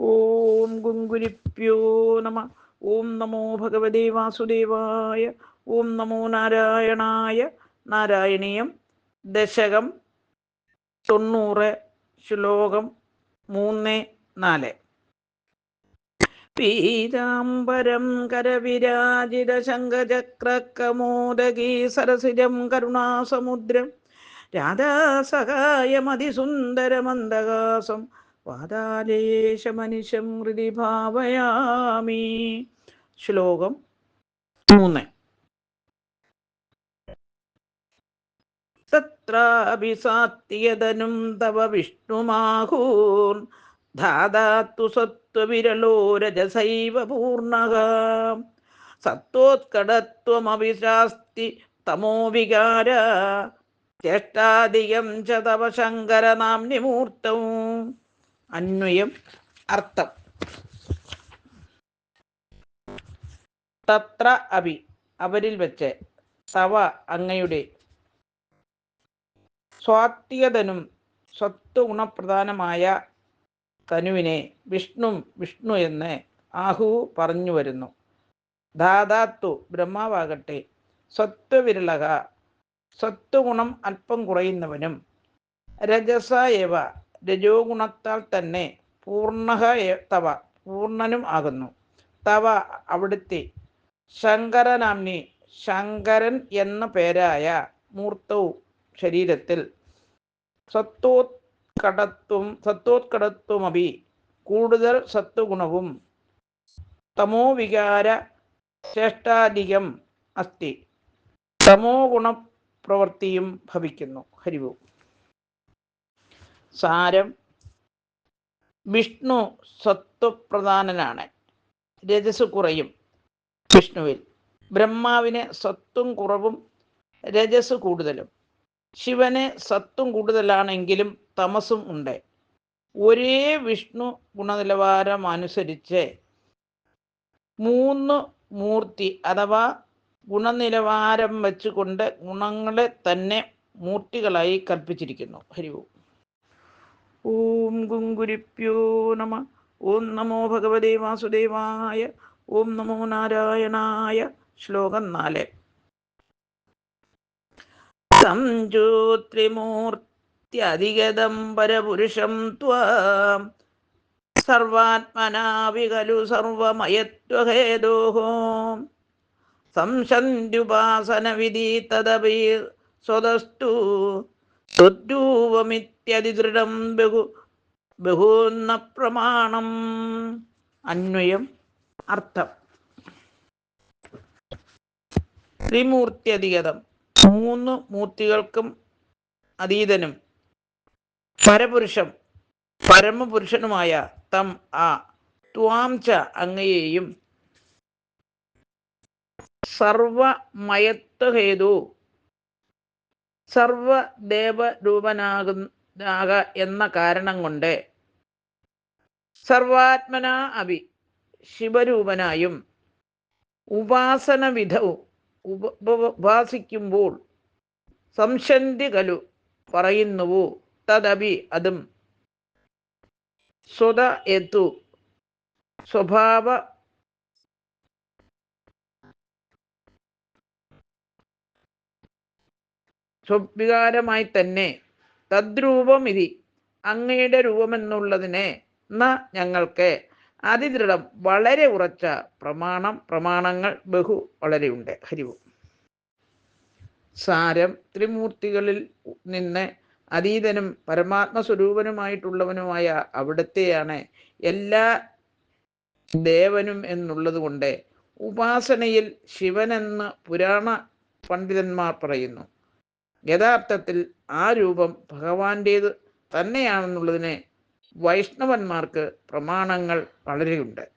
ഓം ഗുങ്കുരിപ്യോ നമ. ഓം നമോ ഭഗവതേ വാസുദേവായ. ഓം നമോ നാരായണായ. നാരായണീയം ദശകം തൊണ്ണൂറ് ശ്ലോകം മൂന്ന് നാല്. പീതാംബരം കരവിരാജിത ശങ്കചക്രകമോദകീ സരസിജം കരുണാസമുദ്രം. രാധാസഹായമതിസുന്ദരമന്ദകാസം വാതാലേശമനിശം ഭാവയാമി. ശ്ലോകം മൂന്ന്. തത്രാഭിസാത്യതനും തവ വിഷ്ണുമാഹൂർ. ധാതാത്തു സത്വവിരലോ രജസൈവ പൂർണ സത്വോത്കടത്വമവിശാസ്തി തമോ വികാര. ചേഷ്ടാധികം ച തവ ശങ്കരനാം മൂർത്തവും അന്വയം അർത്ഥം. തത്ര അഭി അവരിൽ വെച്ച് തവ അങ്ങയുടെ സ്വാത്യതനും സ്വത്വഗുണപ്രധാനമായ തനുവിനെ വിഷ്ണു വിഷ്ണു എന്ന് ആഹു പറഞ്ഞു വരുന്നു. ധാതാത്തു ബ്രഹ്മാവാകട്ടെ സ്വത്വവിരളക സ്വത്വഗുണം അല്പം കുറയുന്നവനും രജസ ഏവ രജോ ഗുണത്താൽ തന്നെ പൂർണ തവ പൂർണനും ആകുന്നു. തവ അവിടുത്തെ ശങ്കരനാംനി ശങ്കരൻ എന്ന പേരായ മൂർത്തവും ശരീരത്തിൽ സത്വോത്കടത്വം സത്വോത്കടത്വമഭി കൂടുതൽ സത്വഗുണവും തമോ വികാര ശ്രേഷ്ഠാധികം അസ്തി. തമോ ഗുണപ്രവൃത്തിയും ഭവിക്കുന്നു. ഹരിവും സാരം വിഷ്ണു സത്വപ്രധാനനാണ്. രജസ് കുറയും വിഷ്ണുവിൽ. ബ്രഹ്മാവിന് സത്വം കുറവും രജസ് കൂടുതലും. ശിവന് സത്വം കൂടുതലാണെങ്കിലും തമസും ഉണ്ട്. ഒരേ വിഷ്ണു ഗുണനിലവാരം അനുസരിച്ച് മൂന്ന് മൂർത്തി അഥവാ ഗുണനിലവാരം വെച്ചുകൊണ്ട് ഗുണങ്ങളെ തന്നെ മൂർത്തികളായി കൽപ്പിച്ചിരിക്കുന്നു. ഹരി ഓം ഗുങ്കുരിപ്യോ നമ. ഓം നമോ ഭഗവതേ വാസുദേവായ. ഓം നമോ നാരായണായ. ശ്ലോകം നാല്. സംജോത്രിമൂർത്യധിഗതം പരപുരുഷം ത്വാം. സർവാത്മനാവി ഖലു സംശന്ധ്യുപാസന വിധി തദപി സ്വതസ്തു. തൊദ്രൂപമിത്യതിദൃഢം ബഹു ബഹൂന്ന പ്രമാണം അന്വയം. അർത്ഥം. ത്രിമൂർത്യധികതം മൂന്ന് മൂർത്തികൾക്കും അതീതനും. പരപുരുഷം. പരമപുരുഷനുമായ തം ആ ത്വാംച അങ്ങയെയും. സർവമയത്വഹേതു. സർവദേവരൂപനാകുന്നാക എന്ന കാരണം കൊണ്ട് സർവാത്മന അഭി ശിവരൂപനായും ഉപാസനവിധവും ഉപ ഉപാസിക്കുമ്പോൾ സംശന്തി കലു പറയുന്നുവോ? തദപി അതും സ്വത എത്തു സ്വഭാവ സ്വവികാരമായി തന്നെ തദ്രൂപം ഇതി അങ്ങയുടെ രൂപമെന്നുള്ളതിനെ ന ഞങ്ങൾക്ക് അതിദൃഢം വളരെ ഉറച്ച പ്രമാണം പ്രമാണങ്ങൾ ബഹു വളരെയുണ്ട്. ഹരിവും സാരം ത്രിമൂർത്തികളിൽ നിന്ന് അതീതനും പരമാത്മസ്വരൂപനുമായിട്ടുള്ളവനുമായ അവിടത്തെയാണ് എല്ലാ ദേവനും എന്നുള്ളത് കൊണ്ട് ഉപാസനയിൽ ശിവനെന്ന് പുരാണ പണ്ഡിതന്മാർ പറയുന്നു. യഥാർത്ഥത്തിൽ ആ രൂപം ഭഗവാന്റേത് തന്നെയാണെന്നുള്ളതിനെ വൈഷ്ണവന്മാർക്ക് പ്രമാണങ്ങൾ വളരെയുണ്ട്.